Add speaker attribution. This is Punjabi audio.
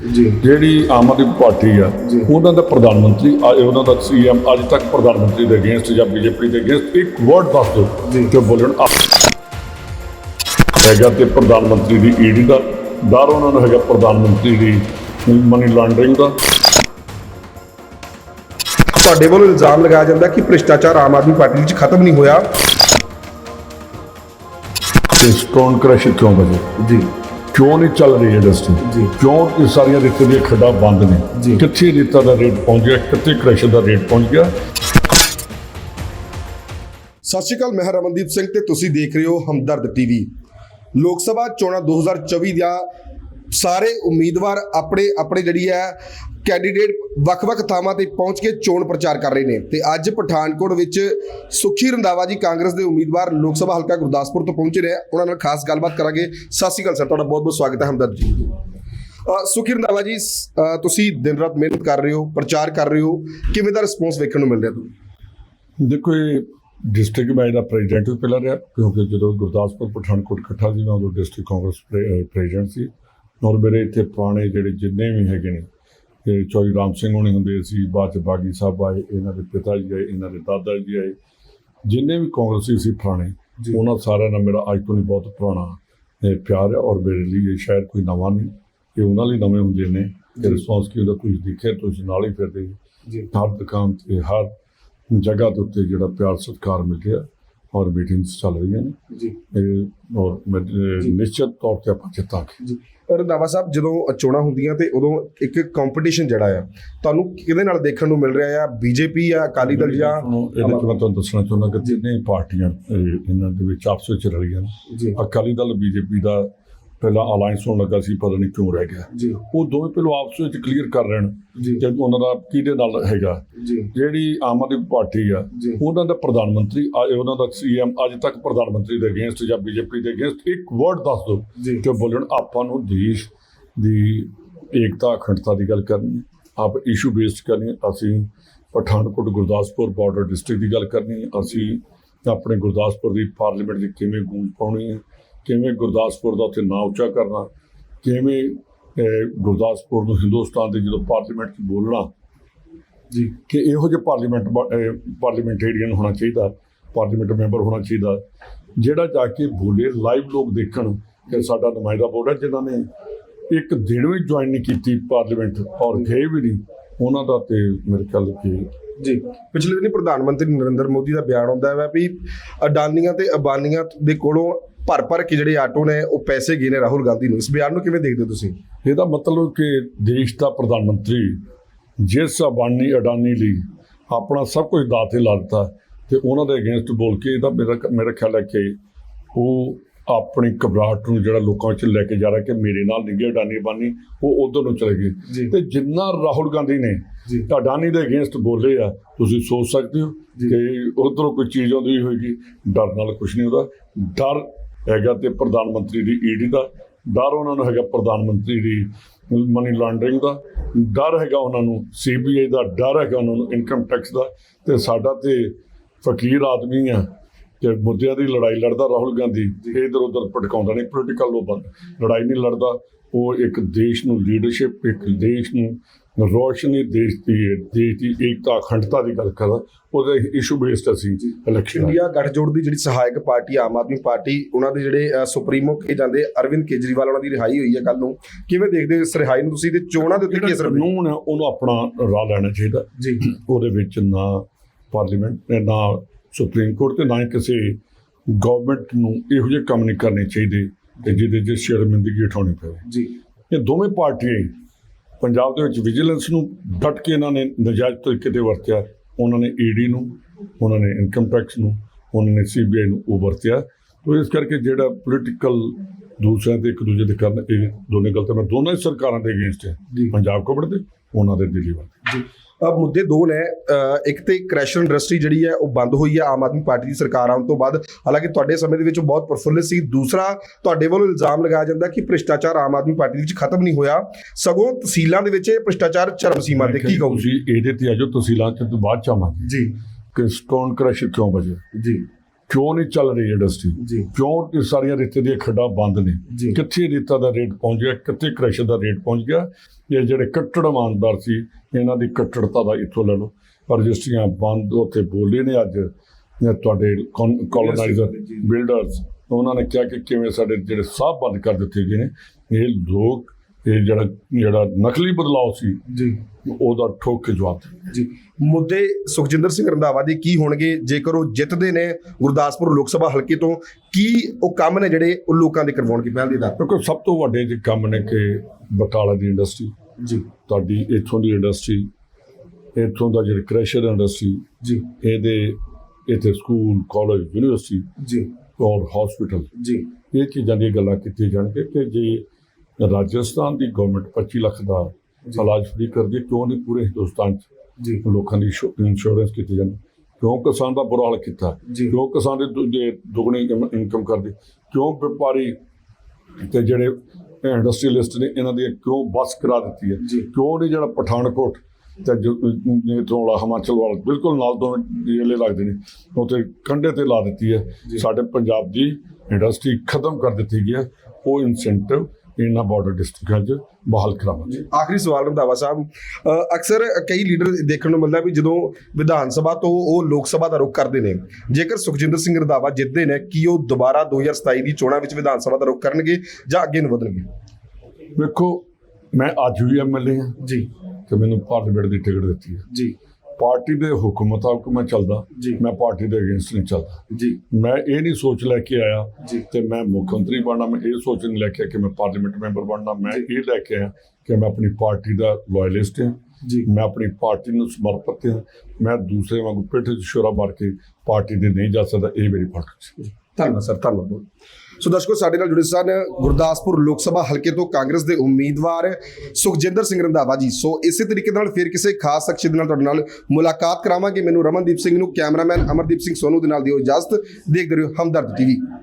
Speaker 1: ਜੀ।
Speaker 2: ਜਿਹੜੀ ਆਮ ਆਦਮੀ ਪਾਰਟੀ ਆ। ਉਹਨਾਂ ਦਾ ਪ੍ਰਧਾਨ ਮੰਤਰੀ ਉਹਨਾਂ ਦਾ ਸੀਐਮ ਅੱਜ ਤੱਕ ਪ੍ਰਧਾਨ ਮੰਤਰੀ ਦੇ ਅਗੇਂਸਟ ਜਾਂ ਬੀਜੇਪੀ ਦੇ ਅਗੇਂਸਟ ਇੱਕ ਵਰਡ ਦੱਸ ਦਿਓ। ਕਿ ਬੋਲਣ ਆ- ਹੈਗਾ ਤੇ ਪ੍ਰਧਾਨ ਮੰਤਰੀ ਦੀ ਈਡੀ ਦਾ ਡਰ ਉਹਨਾਂ ਨੂੰ ਹੈਗਾ ਪ੍ਰਧਾਨ ਮੰਤਰੀ ਦੀ ਮਨੀ ਲਾਂਡਰਿੰਗ ਦਾ।
Speaker 1: ਤੁਹਾਡੇ ਵੱਲੋਂ ਇਲਜ਼ਾਮ ਲਗਾਇਆ ਜਾਂਦਾ ਕਿ ਭ੍ਰਿਸ਼ਟਾਚਾਰ ਆਮ ਆਦਮੀ ਪਾਰਟੀ ਵਿੱਚ ਖਤਮ ਨਹੀਂ ਹੋਇਆ।
Speaker 2: ਸਟੋਨ ਕ੍ਰਸ਼ ਕਿਉਂ ਵਜੇ
Speaker 1: ਜੀ।
Speaker 2: ਕਿਉਂ ਨਹੀਂ ਚੱਲ ਰਹੀ ਇੰਡਸਟਰੀ
Speaker 1: ਜੀ।
Speaker 2: ਕਿਉਂ ਇਹ ਸਾਰੀਆਂ ਰੇਤੇ ਦੀਆਂ ਖੱਡਾਂ ਬੰਦ ਨੇ। ਕਿੱਥੇ ਰੇਤਾ ਦਾ ਰੇਟ ਪਹੁੰਚ ਗਿਆ? ਕਿੱਥੇ ਕ੍ਰਸ਼ ਦਾ ਰੇਟ ਪਹੁੰਚ ਗਿਆ?
Speaker 1: ਸਤਿ ਸ਼੍ਰੀ ਅਕਾਲ ਮੈਂ ਰਮਨਦੀਪ ਸਿੰਘ ਤੇ ਤੁਸੀਂ ਦੇਖ ਰਹੇ ਹੋ ਹਮਦਰਦ ਟੀਵੀ। ਲੋਕ ਸਭਾ ਚੋਣਾਂ 2024 ਦੀਆਂ ਸਾਰੇ ਉਮੀਦਵਾਰ ਆਪਣੇ ਆਪਣੇ ਜਿਹੜੀ ਹੈ ਕੈਂਡੀਡੇਟ ਵੱਖ-ਵੱਖ ਥਾਵਾਂ ਤੇ ਪਹੁੰਚ ਕੇ ਚੋਣ ਪ੍ਰਚਾਰ ਕਰ ਰਹੇ ਨੇ ਤੇ ਅੱਜ ਪਠਾਨਕੋਟ ਵਿੱਚ ਸੁਖੀ ਰੰਦਾਵਾ ਜੀ ਕਾਂਗਰਸ ਦੇ ਉਮੀਦਵਾਰ ਲੋਕ ਸਭਾ ਹਲਕਾ ਗੁਰਦਾਸਪੁਰ ਤੋਂ ਪਹੁੰਚੇ ਨੇ। ਉਹਨਾਂ ਨਾਲ ਖਾਸ ਗੱਲਬਾਤ ਕਰਾਂਗੇ। ਸਤਿ ਸ਼੍ਰੀ ਅਕਾਲ ਸਰ, ਤੁਹਾਡਾ ਬਹੁਤ-ਬਹੁਤ ਸਵਾਗਤ ਹੈ ਹਮਦਰਦ ਜੀ। ਸੁਖੀ ਰੰਦਾਵਾ ਜੀ ਤੁਸੀਂ ਦਿਨ ਰਾਤ ਮਿਹਨਤ ਕਰ ਰਹੇ ਹੋ, ਪ੍ਰਚਾਰ ਕਰ ਰਹੇ ਹੋ। ਕਿਵੇਂ ਦਾ ਰਿਸਪੌਂਸ ਵੇਖਣ ਨੂੰ ਮਿਲ ਰਿਹਾ ਤੁਹਾਨੂੰ?
Speaker 2: ਦੇਖੋ, ਇਹ ਡਿਸਟ੍ਰਿਕਟ ਮੈਂ ਦਾ ਪ੍ਰੈਜ਼ੀਡੈਂਟ ਵੀ ਪਹਿਲਾਂ ਰਿਹਾ, ਕਿਉਂਕਿ ਜਦੋਂ ਗੁਰਦਾਸਪੁਰ, ਪਠਾਨਕੋਟ ਇਕੱਠਾ ਸੀ, ਮੈਂ ਉਦੋਂ ਡਿਸਟ੍ਰਿਕਟ ਕਾਂਗਰਸ ਪ੍ਰੈਜ਼ੀਡੈਂਟ ਸੀ। ਔਰ ਮੇਰੇ ਇੱਥੇ ਪੁਰਾਣੇ ਜਿਹੜੇ ਜਿੰਨੇ ਵੀ ਹੈਗੇ ਨੇ ਤੇ ਚੌਧਰੀ ਰਾਮ ਸਿੰਘ ਹੋਣੀ ਹੁੰਦੇ ਸੀ ਬਾਅਦ ਚ ਬਾਗੀ ਸਾਹਿਬ ਆਏ ਇਹਨਾਂ ਦੇ ਪਿਤਾ ਜੀ ਆਏ ਇਹਨਾਂ ਦੇ ਦਾਦਾ ਜੀ ਆਏ। ਜਿੰਨੇ ਵੀ ਕਾਂਗਰਸੀ ਸੀ ਪੁਰਾਣੇ
Speaker 1: ਜੀ।
Speaker 2: ਉਹਨਾਂ ਸਾਰਿਆਂ ਨਾਲ ਮੇਰਾ ਅੱਜ ਤੋਂ ਨਹੀਂ ਬਹੁਤ ਪੁਰਾਣਾ ਇਹ ਪਿਆਰ ਹੈ ਔਰ ਮੇਰੇ ਲਈ ਇਹ ਸ਼ਾਇਦ ਕੋਈ ਨਵਾਂ ਨਹੀਂ। ਇਹ ਉਹਨਾਂ ਲਈ ਨਵੇਂ ਹੁੰਦੇ ਨੇ। ਕਿ ਰਿਸਪੌਂਸ ਕੀ ਹੁੰਦਾ ਤੁਸੀਂ ਦੇਖਿਆ ਤੁਸੀਂ ਨਾਲ ਹੀ ਫਿਰਦੇ
Speaker 1: ਜੀ।
Speaker 2: ਹਰ ਦੁਕਾਨ ਤੇ ਹਰ ਜਗ੍ਹਾ ਦੇ ਉੱਤੇ ਜਿਹੜਾ ਪਿਆਰ ਸਤਿਕਾਰ ਮਿਲ ਰਿਹਾ ਔਰ ਮੀਟਿੰਗਸ ਚੱਲ ਰਹੀਆਂ ਨੇ।
Speaker 1: ਜੀ।
Speaker 2: ਔਰ ਮੈਂ ਅਹ,
Speaker 1: ਜੀ।
Speaker 2: ਨਿਸ਼ਚਿਤ ਤੌਰ ਤੇ ਆਪਾਂ ਜਿੱਤਾਂਗੇ।
Speaker 1: ਜੀ। ਰੰਦਾਵਾ ਸਾਹਿਬ ਜਦੋਂ ਚੋਣਾਂ ਹੁੰਦੀਆਂ ਤੇ ਉਦੋਂ ਇੱਕ ਕੰਪੀਟੀਸ਼ਨ ਜਿਹੜਾ ਆ ਤੁਹਾਨੂੰ ਕਿਹਦੇ ਨਾਲ ਦੇਖਣ ਨੂੰ ਮਿਲ ਰਿਹਾ ਆ? ਬੀਜੇਪੀ ਆ ਅਕਾਲੀ ਦਲ ਜਾਂ
Speaker 2: ਇਹਦੇ ਵਿੱਚ ਮੈਂ ਤੁਹਾਨੂੰ ਦੱਸਣਾ ਚਾਹੁੰਦਾ ਕਿ ਜਿੰਨੇ ਪਾਰਟੀਆਂ ਅਹ, ਇਹਨਾਂ ਦੇ ਵਿੱਚ ਆਪਸ ਵਿੱਚ ਰਲੀਆਂ ਨੇ।
Speaker 1: ਜੀ।
Speaker 2: ਅਕਾਲੀ ਦਲ ਬੀਜੇਪੀ ਦਾ ਪਹਿਲਾਂ ਅਲਾਈਅੰਸ ਹੋਣ ਲੱਗਾ ਸੀ ਪਤਾ ਨਹੀਂ ਕਿਉਂ ਰਹਿ ਗਿਆ।
Speaker 1: ਜੀ।
Speaker 2: ਉਹ ਦੋਵੇਂ ਪਹਿਲਾਂ ਆਪਸ ਵਿੱਚ ਕਲੀਅਰ ਕਰ ਲੈਣ
Speaker 1: ਜੀ।
Speaker 2: ਕਿ ਉਹਨਾਂ ਦਾ ਕਿਹਦੇ ਨਾਲ ਹੈਗਾ।
Speaker 1: ਜੀ।
Speaker 2: ਜਿਹੜੀ ਆਮ ਆਦਮੀ ਪਾਰਟੀ ਆ ਉਹਨਾਂ ਦਾ ਪ੍ਰਧਾਨ ਮੰਤਰੀ ਉਹਨਾਂ ਦਾ ਸੀਐਮ ਅੱਜ ਤੱਕ ਪ੍ਰਧਾਨ ਮੰਤਰੀ ਦੇ ਅਗੇਂਸਟ ਜਾਂ ਬੀਜੇਪੀ ਦੇ ਅਗੇਂਸਟ ਇੱਕ ਵਰਡ ਦੱਸ
Speaker 1: ਜੀ।
Speaker 2: ਕਿ ਬੋਲਣ ਆਪਾਂ ਨੂੰ ਦੇਸ਼ ਦੀ ਏਕਤਾ ਅਖੰਡਤਾ ਦੀ ਗੱਲ ਕਰਨੀ ਹੈ। ਆਪ ਇਸ਼ੂ ਬੇਸਡ ਕਰਨੀ ਅਸੀਂ ਪਠਾਨਕੋਟ ਗੁਰਦਾਸਪੁਰ ਬਾਰਡਰ ਡਿਸਟ੍ਰਿਕਟ ਦੀ ਗੱਲ ਕਰਨੀ ਅਸੀਂ ਆਪਣੇ ਗੁਰਦਾਸਪੁਰ ਦੀ ਪਾਰਲੀਮੈਂਟ ਦੀ ਕਿਵੇਂ ਗੂੰਜ ਪਾਉਣੀ ਹੈ। ਕਿਵੇਂ ਗੁਰਦਾਸਪੁਰ ਦਾ ਉੱਥੇ ਨਾਂ ਉੱਚਾ ਕਰਨਾ ਕਿਵੇਂ ਗੁਰਦਾਸਪੁਰ ਨੂੰ ਹਿੰਦੁਸਤਾਨ ਦੇ ਜਦੋਂ ਪਾਰਲੀਮੈਂਟ 'ਚ ਬੋਲਣਾ।
Speaker 1: ਜੀ।
Speaker 2: ਕਿ ਇਹੋ ਜਿਹੇ ਪਾਰਲੀਮੈਂਟ ਪਾਰਲੀਮੈਂਟੇਰੀਅਨ ਹੋਣਾ ਚਾਹੀਦਾ ਪਾਰਲੀਮੈਂਟ ਮੈਂਬਰ ਹੋਣਾ ਚਾਹੀਦਾ ਜਿਹੜਾ ਜਾ ਕੇ ਬੋਲੇ ਲਾਈਵ ਲੋਕ ਦੇਖਣ ਕਿ ਸਾਡਾ ਨੁਮਾਇੰਦਾ ਬੋਰਡ ਹੈ ਜਿਨ੍ਹਾਂ ਨੇ ਇੱਕ ਦਿਨ ਵੀ ਜੁਆਇਨ ਨਹੀਂ ਕੀਤੀ ਪਾਰਲੀਮੈਂਟ ਔਰ ਗਏ ਵੀ ਨਹੀਂ। ਉਹਨਾਂ ਦਾ ਤੇ ਮੇਰੇ ਖਿਆਲ ਕਿ
Speaker 1: ਜੀ। ਪਿਛਲੇ ਦਿਨੀ ਪ੍ਰਧਾਨ ਮੰਤਰੀ ਨਰਿੰਦਰ ਮੋਦੀ ਦਾ ਬਿਆਨ ਆਉਂਦਾ ਹੈ ਵੀ ਅਡਾਨੀਆਂ ਤੇ ਅਬਾਨੀਆਂ ਦੇ ਕੋਲੋਂ ਭਰ ਭਰ ਕੇ ਜਿਹੜੇ ਆਟੋ ਨੇ ਉਹ ਪੈਸੇ ਗਏ ਨੇ ਰਾਹੁਲ ਗਾਂਧੀ ਨੂੰ। ਇਸ ਬਿਆਨ ਨੂੰ ਕਿਵੇਂ ਦੇਖਦੇ ਹੋ ਤੁਸੀਂ?
Speaker 2: ਇਹਦਾ ਮਤਲਬ ਕਿ ਦੇਸ਼ ਦਾ ਪ੍ਰਧਾਨ ਮੰਤਰੀ ਜਿਸ ਅਬਾਨੀ ਅਡਾਨੀ ਲਈ ਆਪਣਾ ਸਭ ਕੁਝ ਦਾਅ ਤੇ ਲਾ ਦਿੱਤਾ ਤੇ ਉਹਨਾਂ ਦੇ ਅਗੇਂਸਟ ਬੋਲ ਕੇ ਇਹਦਾ ਮੇਰਾ ਮੇਰਾ ਖਿਆਲ ਹੈ ਕਿ ਉਹ ਆਪਣੀ ਘਬਰਾਹਟ ਨੂੰ ਜਿਹੜਾ ਲੋਕਾਂ ਵਿੱਚ ਲੈ ਕੇ ਜਾ ਰਿਹਾ ਕਿ ਮੇਰੇ ਨਾਲ ਨਿੱਗੇ ਅਡਾਨੀ ਅਬਾਨੀ ਉਹ ਉਧਰ ਨੂੰ ਚਲੇ ਗਏ। ਤੇ ਜਿੰਨਾ ਰਾਹੁਲ ਗਾਂਧੀ ਨੇ ਅਡਾਨੀ ਦੇ ਅਗੇਂਸਟ ਬੋਲੇ ਆ ਤੁਸੀਂ ਸੋਚ ਸਕਦੇ ਹੋ। ਕਿ ਉਧਰੋਂ ਕੋਈ ਚੀਜ਼ ਆਉਂਦੀ ਹੋਏਗੀ ਡਰ ਨਾਲ ਕੁਝ ਨਹੀਂ ਹੁੰਦਾ। ਡਰ ਹੈਗਾ ਤੇ ਪ੍ਰਧਾਨ ਮੰਤਰੀ ਦੀ ਈਡੀ ਦਾ ਡਰ ਉਹਨਾਂ ਨੂੰ ਹੈਗਾ ਪ੍ਰਧਾਨ ਮੰਤਰੀ ਦੀ ਮਨੀ ਲਾਂਡਰਿੰਗ ਦਾ ਡਰ ਹੈਗਾ ਉਹਨਾਂ ਨੂੰ ਸੀਬੀਆਈ ਦਾ ਡਰ ਹੈਗਾ ਉਹਨਾਂ ਨੂੰ ਇਨਕਮ ਟੈਕਸ ਦਾ। ਤੇ ਸਾਡਾ ਤੇ ਫਕੀਰ ਆਦਮੀ ਆ ਕਿ ਮੁੱਦਿਆਂ ਦੀ ਲੜਾਈ ਲੜਦਾ ਰਾਹੁਲ ਗਾਂਧੀ ਇਧਰ ਉਧਰ ਭਟਕਾਉਂਦਾ ਨਹੀਂ ਪੋਲੀਟੀਕਲ ਬੰਦ ਲੜਾਈ ਨਹੀਂ ਲੜਦਾ ਉਹ ਇੱਕ ਦੇਸ਼ ਨੂੰ ਲੀਡਰਸ਼ਿਪ ਇੱਕ ਦੇਸ਼ ਨੂੰ ਰੋਸ਼ਨੀ ਦੇਸ਼ ਦੀ ਦੇਸ਼ ਦੀ ਏਕਤਾ ਅਖੰਡਤਾ ਦੀ ਗੱਲ ਕਰਦਾ ਉਹਦੇ ਇਸ਼ੂ ਬੇਸਡ ਅਸੀਂ ਇਲੈਕਸ਼ਨ
Speaker 1: ਇੰਡੀਆ ਗੱਠਜੋੜ ਦੀ ਜਿਹੜੀ ਸਹਾਇਕ ਪਾਰਟੀ ਆਮ ਆਦਮੀ ਪਾਰਟੀ ਉਹਨਾਂ ਦੇ ਜਿਹੜੇ ਸੁਪਰੀਮੋ ਕਹੇ ਜਾਂਦੇ ਅਰਵਿੰਦ ਕੇਜਰੀਵਾਲ ਉਹਨਾਂ ਦੀ ਰਿਹਾਈ ਹੋਈ ਹੈ ਕੱਲ ਨੂੰ। ਕਿਵੇਂ ਦੇਖਦੇ ਇਸ ਰਿਹਾਈ ਨੂੰ ਤੁਸੀਂ ਤੇ ਚੋਣਾਂ ਦੇ ਉੱਤੇ ਕੀ ਅਸਰ
Speaker 2: ਕਾਨੂੰਨ ਹੈ ਉਹਨੂੰ ਆਪਣਾ ਰਾਹ ਲੈਣਾ ਚਾਹੀਦਾ।
Speaker 1: ਜੀ।
Speaker 2: ਉਹਦੇ ਵਿੱਚ ਨਾ ਪਾਰਲੀਮੈਂਟ ਨਾ ਸੁਪਰੀਮ ਕੋਰਟ ਤੇ ਨਾ ਹੀ ਕਿਸੇ ਗਵਰਨਮੈਂਟ ਨੂੰ ਇਹੋ ਜਿਹੇ ਕੰਮ ਨਹੀਂ ਕਰਨੇ ਚਾਹੀਦੇ ਕਿ ਜਿਹਦੇ 'ਚ ਸ਼ਰਮਿੰਦਗੀ ਉਠਾਉਣੀ ਪਵੇ।
Speaker 1: ਜੀ।
Speaker 2: ਇਹ ਦੋਵੇਂ ਪਾਰਟੀਆਂ ਹੀ ਪੰਜਾਬ ਦੇ ਵਿੱਚ ਵਿਜੀਲੈਂਸ ਨੂੰ ਡਟ ਕੇ ਇਹਨਾਂ ਨੇ ਨਜਾਇਜ਼ ਤਰੀਕੇ ਤੇ ਵਰਤਿਆ। ਉਹਨਾਂ ਨੇ ਈਡੀ ਨੂੰ ਉਹਨਾਂ ਨੇ ਇਨਕਮ ਟੈਕਸ ਨੂੰ ਉਹਨਾਂ ਨੇ ਸੀਬੀਆਈ ਨੂੰ ਉਹ ਵਰਤਿਆ। ਤੋ ਇਸ ਕਰਕੇ ਜਿਹੜਾ ਪੋਲੀਟੀਕਲ ਦੂਸਰਿਆਂ ਤੇ ਇੱਕ ਦੂਜੇ ਦੇ ਕਰਨ ਇਹ ਦੋਨੇ ਗਲਤ ਮੈਂ ਦੋਨਾਂ ਹੀ ਸਰਕਾਰਾਂ ਦੇ ਅਗੇਂਸਟ ਹੈ। ਪੰਜਾਬ ਗਵਰਨਮੈਂਟ ਦੇ ਉਹਨਾਂ ਦੇ ਦਿੱਲੀ ਵਾਲੇ
Speaker 1: ਜੀ। ਮੁੱਦੇ ਦੋ ਨੇ ਇੱਕ ਤੇ ਕ੍ਰੈਸ਼ਰ ਇੰਡਸਟਰੀ ਜਿਹੜੀ ਹੈ ਉਹ ਬੰਦ ਹੋਈ ਹੈ ਆਮ ਆਦਮੀ ਪਾਰਟੀ ਦੀ ਸਰਕਾਰ ਆਉਣ ਤੋਂ ਬਾਅਦ। ਹਾਲਾਂਕਿ ਤੁਹਾਡੇ ਸਮੇਂ ਦੇ ਵਿੱਚ ਬਹੁਤ ਪ੍ਰਫੁੱਲਿਤ ਸੀ। ਦੂਸਰਾ ਤੁਹਾਡੇ ਵੱਲੋਂ ਇਲਜ਼ਾਮ ਲਗਾਇਆ ਜਾਂਦਾ ਕਿ ਭ੍ਰਿਸ਼ਟਾਚਾਰ ਆਮ ਆਦਮੀ ਪਾਰਟੀ ਵਿੱਚ ਖਤਮ ਨਹੀਂ ਹੋਇਆ। ਸਗੋਂ ਤਹਿਸੀਲਾਂ ਦੇ ਵਿੱਚ ਇਹ ਭ੍ਰਿਸ਼ਟਾਚਾਰ ਚਰਮ ਸੀਮਾ ਤੇ ਕੀ ਕਹੋਗੇ?
Speaker 2: ਤੁਸੀਂ ਇਹਦੇ ਤੇ ਆਜੋ ਤਹਿਸੀਲਾਂ ਤੋਂ ਬਾਅਦ ਚ ਆਵਾਂਗੇ।
Speaker 1: ਜੀ।
Speaker 2: ਕਿ ਸਟੋਨ ਕ੍ਰਸ਼ਰ ਕਿਉਂ ਵਜੇ?
Speaker 1: ਜੀ।
Speaker 2: ਕਿਉਂ ਨਹੀਂ ਚੱਲ ਰਹੀ ਇੰਡਸਟਰੀ
Speaker 1: ਜੀ।
Speaker 2: ਕਿਉਂ ਇਹ ਸਾਰੀਆਂ ਰੇਤੇ ਦੀਆਂ ਖੱਡਾਂ ਬੰਦ ਨੇ?
Speaker 1: ਜੀ।
Speaker 2: ਕਿੱਥੇ ਰੇਤਾ ਦਾ ਰੇਟ ਪਹੁੰਚ ਗਿਆ? ਕਿੱਥੇ ਕ੍ਰੈਸ਼ਰ ਦਾ ਰੇਟ ਪਹੁੰਚ ਗਿਆ? ਇਹ ਜਿਹੜੇ ਕੱਟੜ ਇਮਾਨਦਾਰ ਸੀ ਇਹਨਾਂ ਦੀ ਕੱਟੜਤਾ ਦਾ ਇੱਥੋਂ ਲੈ ਲਓ। ਰਜਿਸਟਰੀਆਂ ਬੰਦ ਉੱਥੇ ਬੋਲੇ ਨੇ ਅੱਜ ਤੁਹਾਡੇ ਕੋਲੋਨਾਈਜ਼ਰ। ਬਿਲਡਰਸ ਉਹਨਾਂ ਨੇ ਕਿਹਾ ਕਿ ਕਿਵੇਂ ਸਾਡੇ ਜਿਹੜੇ ਸਾਹ ਬੰਦ ਕਰ ਦਿੱਤੇ ਗਏ ਨੇ ਇਹ ਲੋਕ ਇਹ ਜਿਹੜਾ ਜਿਹੜਾ ਨਕਲੀ ਬਦਲਾਅ ਸੀ
Speaker 1: ਜੀ।
Speaker 2: ਉਹਦਾ ਠੋਕ ਕੇ ਜਵਾਬ ਦੇ।
Speaker 1: ਜੀ। ਮੁੱਦੇ ਸੁਖਜਿੰਦਰ ਸਿੰਘ ਰੰਧਾਵਾ ਦੇ ਕੀ ਹੋਣਗੇ? ਜੇਕਰ ਉਹ ਜਿੱਤਦੇ ਨੇ ਗੁਰਦਾਸਪੁਰ ਲੋਕ ਸਭਾ ਹਲਕੇ ਤੋਂ ਕੀ ਉਹ ਕੰਮ ਨੇ ਜਿਹੜੇ ਉਹ ਲੋਕਾਂ ਦੇ ਕਰਵਾਉਣਗੇ? ਪਹਿਲ ਦੀ ਦਰ
Speaker 2: ਕਿਉਂਕਿ ਸਭ ਤੋਂ ਵੱਡੇ ਜੇ ਕੰਮ ਨੇ ਕਿ ਬਟਾਲਾ ਦੀ ਇੰਡਸਟਰੀ
Speaker 1: ਜੀ।
Speaker 2: ਤੁਹਾਡੀ ਇੱਥੋਂ ਦੀ ਇੰਡਸਟਰੀ ਇੱਥੋਂ ਦਾ ਜਿਹੜੀ ਕ੍ਰੈਸ਼ਰ ਇੰਡਸਟਰੀ
Speaker 1: ਜੀ।
Speaker 2: ਇਹਦੇ ਇੱਥੇ ਸਕੂਲ ਕਾਲਜ ਯੂਨੀਵਰਸਿਟੀ
Speaker 1: ਜੀ।
Speaker 2: ਔਰ ਹਸਪੀਟਲ
Speaker 1: ਜੀ।
Speaker 2: ਇਹ ਚੀਜ਼ਾਂ ਦੀ ਗੱਲਾਂ ਕੀਤੀਆਂ ਜਾਣਗੇ ਕਿ ਜੇ ਰਾਜਸਥਾਨ ਦੀ ਗਵਰਨਮੈਂਟ 25 ਲੱਖ ਦਾ। ਇਲਾਜ ਫ੍ਰੀ ਕਰਦੀ ਕਿਉਂ ਨਹੀਂ ਪੂਰੇ ਹਿੰਦੁਸਤਾਨ 'ਚ
Speaker 1: ਜੀ।
Speaker 2: ਲੋਕਾਂ ਦੀ ਇੰਸ਼ੋਰੈਂਸ ਕੀਤੀ ਜਾਂਦੀ? ਕਿਉਂ ਕਿਸਾਨ ਦਾ ਬੁਰਾ ਹਾਲ ਕੀਤਾ। ਕਿਉਂ ਕਿਸਾਨ ਦੇ ਦੁਗਣੀ ਇਨਕਮ ਕਰਦੇ? ਕਿਉਂ ਵਪਾਰੀ ਤੇ ਜਿਹੜੇ ਇੰਡਸਟਰੀਅਲਿਸਟ ਨੇ ਇਹਨਾਂ ਦੀ ਕਿਉਂ ਬੱਸ ਕਰਾ ਦਿੱਤੀ ਹੈ। ਕਿਉਂ ਨਹੀਂ ਜਿਹੜਾ ਪਠਾਨਕੋਟ ਤੇ ਜਿੱਥੋਂ ਵਾਲਾ ਹਿਮਾਚਲ ਵਾਲਾ ਬਿਲਕੁਲ ਨਾਲ ਤੋਂ ਜ਼ਿਲ੍ਹੇ ਲੱਗਦੇ ਨੇ ਉੱਥੇ ਕੰਢੇ ਤੇ ਲਾ ਦਿੱਤੀ ਹੈ। ਸਾਡੇ ਪੰਜਾਬ ਦੀ ਇੰਡਸਟਰੀ ਖਤਮ ਕਰ ਦਿੱਤੀ ਗਈ ਹੈ ਉਹ ਇਨਸੈਂਟਿਵ ਇਹਨਾਂ ਬਾਰਡਰ ਡਿਸਟ੍ਰਿਕਟਾਂ 'ਚ ਬਹਾਲ ਕਰਾਵਾਂਗੇ।
Speaker 1: ਆਖਰੀ ਸਵਾਲ ਰੰਧਾਵਾ ਸਾਹਿਬ ਅਕਸਰ ਕਈ ਲੀਡਰ ਦੇਖਣ ਨੂੰ ਮਿਲਦਾ ਵੀ ਜਦੋਂ ਵਿਧਾਨ ਸਭਾ ਤੋਂ ਉਹ ਲੋਕ ਸਭਾ ਦਾ ਰੁਖ ਕਰਦੇ ਨੇ ਜੇਕਰ ਸੁਖਜਿੰਦਰ ਸਿੰਘ ਰੰਧਾਵਾ ਜਿੱਤਦੇ ਨੇ ਕੀ ਉਹ ਦੁਬਾਰਾ 2027 ਦੀ ਚੋਣਾਂ ਵਿੱਚ ਵਿਧਾਨ ਸਭਾ ਦਾ ਰੁਖ ਕਰਨਗੇ ਜਾਂ ਅੱਗੇ ਨੂੰ ਵਧਣਗੇ?
Speaker 2: ਵੇਖੋ ਮੈਂ ਅੱਜ ਵੀ ਐਮਐਲਏ ਹਾਂ
Speaker 1: ਜੀ।
Speaker 2: ਤੇ ਮੈਨੂੰ ਪਾਰਲੀਮੈਂਟ ਦੀ ਟਿਕਟ ਦਿੱਤੀ ਹੈ।
Speaker 1: ਜੀ।
Speaker 2: ਪਾਰਟੀ ਦੇ ਹੁਕਮ ਮੁਤਾਬਕ ਮੈਂ ਚੱਲਦਾ। ਮੈਂ ਪਾਰਟੀ ਦੇ ਅਗੇਂਸਟ ਨਹੀਂ ਚੱਲਦਾ।
Speaker 1: ਜੀ।
Speaker 2: ਮੈਂ ਇਹ ਨਹੀਂ ਸੋਚ ਲੈ ਕੇ ਆਇਆ। ਤੇ ਮੈਂ ਮੁੱਖ ਮੰਤਰੀ ਬਣਨਾ ਮੈਂ ਇਹ ਸੋਚ ਨਹੀਂ ਲੈ ਕੇ ਆਇਆ ਕਿ ਮੈਂ ਪਾਰਲੀਮੈਂਟ ਮੈਂਬਰ ਬਣਨਾ। ਮੈਂ। ਇਹ ਲੈ ਕੇ ਆਇਆ ਕਿ ਮੈਂ ਆਪਣੀ ਪਾਰਟੀ ਦਾ ਲਾਇਲਿਸਟ ਹਾਂ।
Speaker 1: ਜੀ।
Speaker 2: ਮੈਂ ਆਪਣੀ ਪਾਰਟੀ ਨੂੰ ਸਮਰਪਿਤ ਹਾਂ। ਮੈਂ ਦੂਸਰੇ ਵਾਂਗੂ ਪਿੱਠ ਛੁਰਾ ਮਾਰ ਕੇ ਪਾਰਟੀ ਦੇ ਨਹੀਂ ਜਾ ਸਕਦਾ ਇਹ ਮੇਰੀ ਪਾਰਟੀ ਸੀ
Speaker 1: ਧੰਨਵਾਦ ਸਰ। ਧੰਨਵਾਦ। ਸੋ ਦਰਸ਼ਕੋ, ਸਾਡੇ ਨਾਲ ਜੁੜੇ ਸਨ ਗੁਰਦਾਸਪੁਰ ਲੋਕ ਸਭਾ ਹਲਕੇ ਤੋਂ ਕਾਂਗਰਸ ਦੇ ਉਮੀਦਵਾਰ ਸੁਖਜਿੰਦਰ ਸਿੰਘ ਰੰਧਾਵਾ ਜੀ। ਸੋ ਇਸੇ ਤਰੀਕੇ ਨਾਲ ਫਿਰ ਕਿਸੇ ਖਾਸ ਸ਼ਖਸ ਦੇ ਨਾਲ ਤੁਹਾਡੇ ਨਾਲ ਮੁਲਾਕਾਤ ਕਰਾਵਾਂਗੇ। ਮੈਨੂੰ ਰਮਨਦੀਪ ਸਿੰਘ ਨੂੰ ਕੈਮਰਾਮੈਨ ਅਮਰਦੀਪ ਸਿੰਘ ਸੋਨੂ ਦੇ ਨਾਲ ਦਿਓ ਇਜਾਜ਼ਤ ਦੇਖਦੇ ਰਹੋ ਹਮਦਰਦ ਟੀਵੀ।